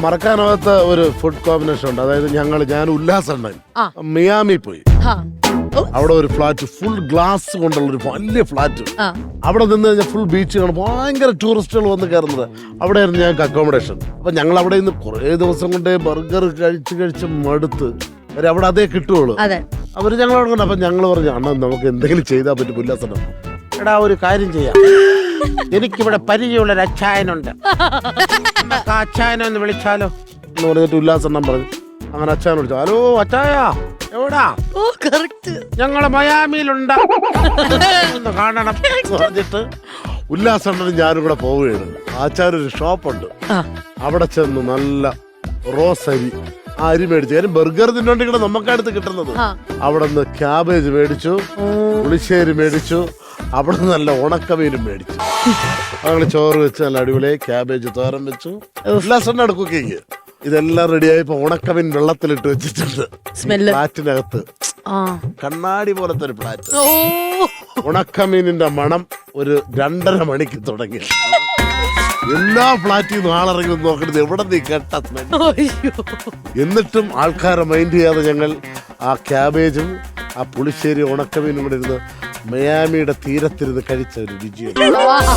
മറക്കാനാവാത്ത ഒരു food combination ഉണ്ട്. അതായത് ഞങ്ങൾ ഞാൻ ഉല്ലാസണ്ണൻ. മിയാമി പോയി. അവിടെ ഒരു ഫ്ലാറ്റ് ഫുൾ ഗ്ലാസ് കൊണ്ടുള്ള ഒരു വലിയ ഫ്ലാറ്റ് അവിടെ നിന്ന് കഴിഞ്ഞാൽ ഫുൾ ബീച്ച് കാണും ഭയങ്കര ടൂറിസ്റ്റുകൾ വന്ന് കയറുന്നത്. അവിടെയായിരുന്നു ഞങ്ങൾക്ക് അക്കോമഡേഷൻ അപ്പൊ ഞങ്ങൾ അവിടെ നിന്ന് കുറേ ദിവസം കൊണ്ട് ബർഗർ കഴിച്ച് കഴിച്ച് മടുത്ത് കാര്യം അവിടെ അതേ കിട്ടുള്ളൂ അവർ ഞങ്ങളോട് കൊണ്ട് അപ്പൊ ഞങ്ങൾ പറഞ്ഞു അണ്ണാ നമുക്ക് എന്തെങ്കിലും ചെയ്താൽ പറ്റും ഉല്ലാസം എടാ ഒരു കാര്യം ചെയ്യാം. എനിക്കിവിടെ പരിചയമുള്ള ഒരു അച്ചായനുണ്ട് നമുക്ക് ആ അച്ചായനെ ഒന്ന് വിളിച്ചാലോ? എന്ന് പറഞ്ഞിട്ട് ഉല്ലാസണ്ണം പറഞ്ഞു. അങ്ങനെ അച്ഛൻ വിളിച്ചു. ഹലോ അച്ചായ എവിടാ? ഓ കറക്റ്റ് ഞങ്ങൾ മയാമിയിലുണ്ട്. ഒന്ന് കാണണം എന്ന് പറഞ്ഞിട്ട്. ഉല്ലാസണ്ണനും ഞാനും കൂടെ പോവുകയാണ്. ആച്ചാര് ഒരു ഷോപ്പുണ്ട്. ആ. അവിടെ ചെന്ന് നല്ല റോസ് അരി ആ അരി മേടിച്ചു കാര്യം ബർഗർ തിന്നോണ്ടിങ്ങനെ നമുക്കടുത്ത് കിട്ടുന്നത്. അവിടെ നിന്ന് ക്യാബേജ് മേടിച്ചു പുളിശ്ശേരി മേടിച്ചു അവിടെ നിന്ന് നല്ല ഉണക്കമീനും മേടിച്ചു. അങ്ങനെ ചോറ് വെച്ച് നല്ല അടിപൊളിയായി ക്യാബേജ് തോരൻ വെച്ചു. ഉല്ലാസണ്ണാണ് കുക്കിങ് ഇതെല്ലാം റെഡിയായി ഉണക്കവിൻ വെള്ളത്തിലിട്ട് വെച്ചിട്ടുണ്ട്. സ്മെല്ല് ഫ്ലാറ്റിനകത്ത്. കണ്ണാടി പോലത്തെ ഒരു ഫ്ലാറ്റ്. ഉണക്കമീനിന്റെ മണം ഒരു രണ്ടര മണിക്ക് തുടങ്ങി. എല്ലാ ഫ്ലാറ്റിൽ നിന്ന് ആളിറങ്ങി നോക്കരുത് എവിടെ നീ കേട്ട എന്നിട്ടും ആൾക്കാരെ മൈൻഡ് ചെയ്യാതെ ഞങ്ങൾ ആ ക്യാബേജും ആ പുളിശ്ശേരി ഉണക്കമീനും കൂടെ ഇരുന്ന് മയാമിയുടെ തീരത്തിരുന്ന് കഴിച്ച ഒരു രുചിയാണ്.